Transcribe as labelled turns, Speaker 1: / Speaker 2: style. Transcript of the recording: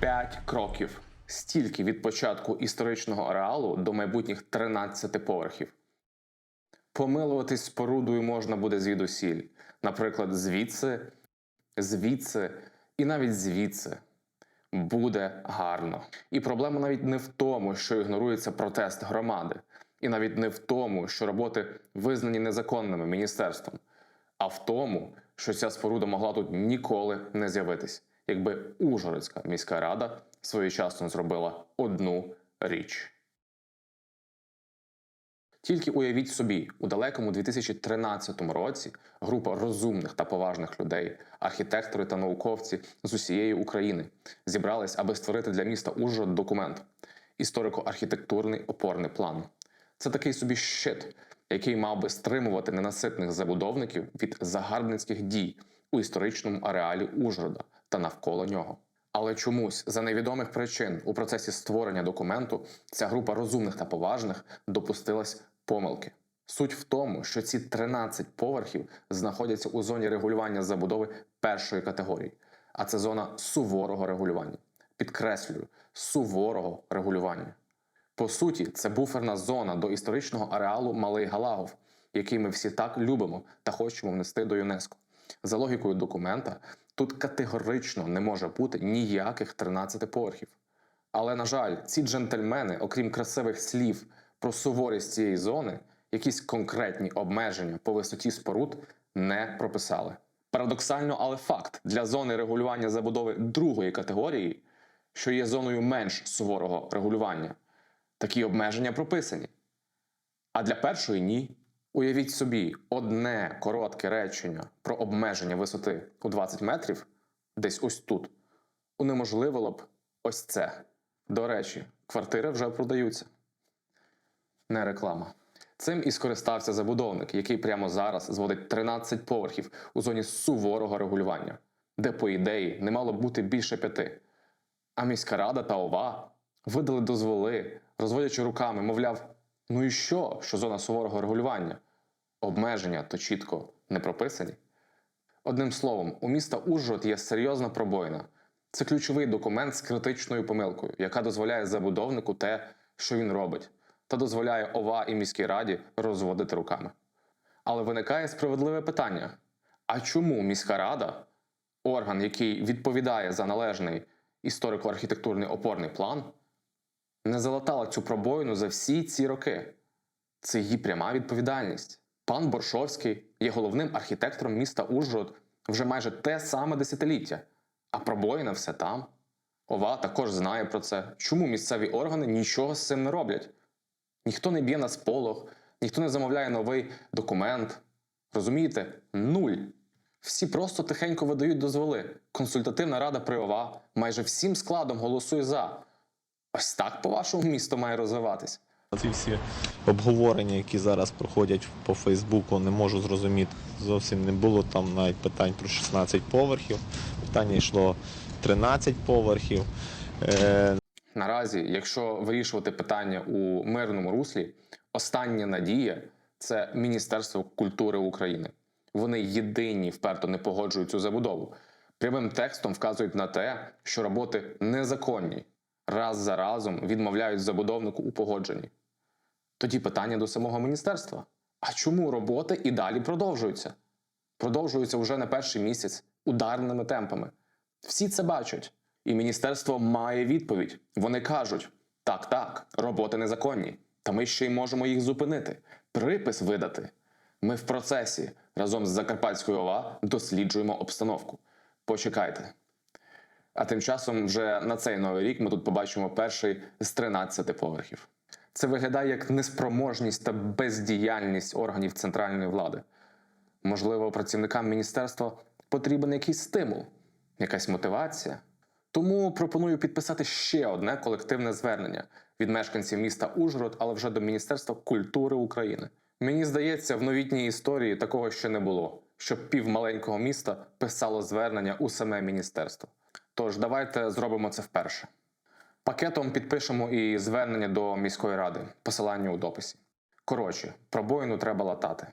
Speaker 1: 5 кроків. Стільки від початку історичного ареалу до майбутніх 13 поверхів. Помилуватись спорудою можна буде звідусіль. Наприклад, звідси, звідси і навіть звідси. Буде гарно. І проблема навіть не в тому, що ігнорується протест громади, і навіть не в тому, що роботи визнані незаконними міністерством, а в тому, що ця споруда могла тут ніколи не з'явитись, якби Ужгородська міська рада своєчасно зробила одну річ. Тільки уявіть собі, у далекому 2013 році група розумних та поважних людей, архітектори та науковці з усієї України зібрались, аби створити для міста Ужгород документ історико-архітектурний опорний план. Це такий собі щит, який мав би стримувати ненаситних забудовників від загарбницьких дій у історичному ареалі Ужгорода та навколо нього. Але чомусь за невідомих причин у процесі створення документу ця група розумних та поважних допустилась помилки. Суть в тому, що ці 13 поверхів знаходяться у зоні регулювання забудови першої категорії, а це зона суворого регулювання. Підкреслюю, суворого регулювання. По суті, це буферна зона до історичного ареалу Малий Галагов, який ми всі так любимо та хочемо внести до ЮНЕСКО. За логікою документа, тут категорично не може бути ніяких 13 поверхів. Але, на жаль, ці джентльмени, окрім красивих слів про суворість цієї зони, якісь конкретні обмеження по висоті споруд не прописали. Парадоксально, але факт для зони регулювання забудови другої категорії, що є зоною менш суворого регулювання, такі обмеження прописані. А для першої ні. Уявіть собі, одне коротке речення про обмеження висоти у 20 метрів, десь ось тут, унеможливило б ось це. До речі, квартири вже продаються. Не реклама. Цим і скористався забудовник, який прямо зараз зводить 13 поверхів у зоні суворого регулювання, де, по ідеї, не мало бути більше п'яти. А міська рада та ОВА видали дозволи, розводячи руками, мовляв, ну і що, що зона суворого регулювання? Обмеження то чітко не прописані. Одним словом, у міста Ужгород є серйозна пробоїна. Це ключовий документ з критичною помилкою, яка дозволяє забудовнику те, що він робить, та дозволяє ОВА і міській раді розводити руками. Але виникає справедливе питання: а чому міська рада, орган, який відповідає за належний історико-архітектурний опорний план, не залатала цю пробоїну за всі ці роки? Це її пряма відповідальність. Пан Боршовський є головним архітектором міста Ужгород вже майже те саме десятиліття, а пробоїна все там. Ова також знає про це, чому місцеві органи нічого з цим не роблять. Ніхто не б'є на сполох, ніхто не замовляє новий документ. Розумієте? Нуль. Всі просто тихенько видають дозволи. Консультативна рада при ОВА майже всім складом голосує за. Ось так, по-вашому, місто має розвиватись.
Speaker 2: Ці всі обговорення, які зараз проходять по Фейсбуку, не можу зрозуміти. Зовсім не було там навіть питань про 16 поверхів. Питання йшло 13 поверхів. Е,
Speaker 1: Наразі, якщо вирішувати питання у мирному руслі, остання надія це Міністерство культури України. Вони єдині вперто не погоджують цю забудову. Прямим текстом вказують на те, що роботи незаконні, раз за разом відмовляють забудовнику у погодженні. Тоді питання до самого міністерства: а чому роботи і далі продовжуються? Продовжуються вже не перший місяць ударними темпами. Всі це бачать, і міністерство має відповідь. Вони кажуть: так, так, роботи незаконні, та ми ще й можемо їх зупинити, припис видати. Ми в процесі разом з Закарпатською ОВА досліджуємо обстановку. Почекайте. А тим часом, вже на цей новий рік ми тут побачимо перший з 13 поверхів. Це виглядає як неспроможність та бездіяльність органів центральної влади. Можливо, працівникам міністерства потрібен якийсь стимул, якась мотивація. Тому пропоную підписати ще одне колективне звернення від мешканців міста Ужгород, але вже до Міністерства культури України. Мені здається, в новітній історії такого ще не було, щоб пів маленького міста писало звернення у саме міністерство. Тож давайте зробимо це вперше. Пакетом підпишемо і звернення до міської ради, посилання у дописі. Коротше, пробоїну треба латати.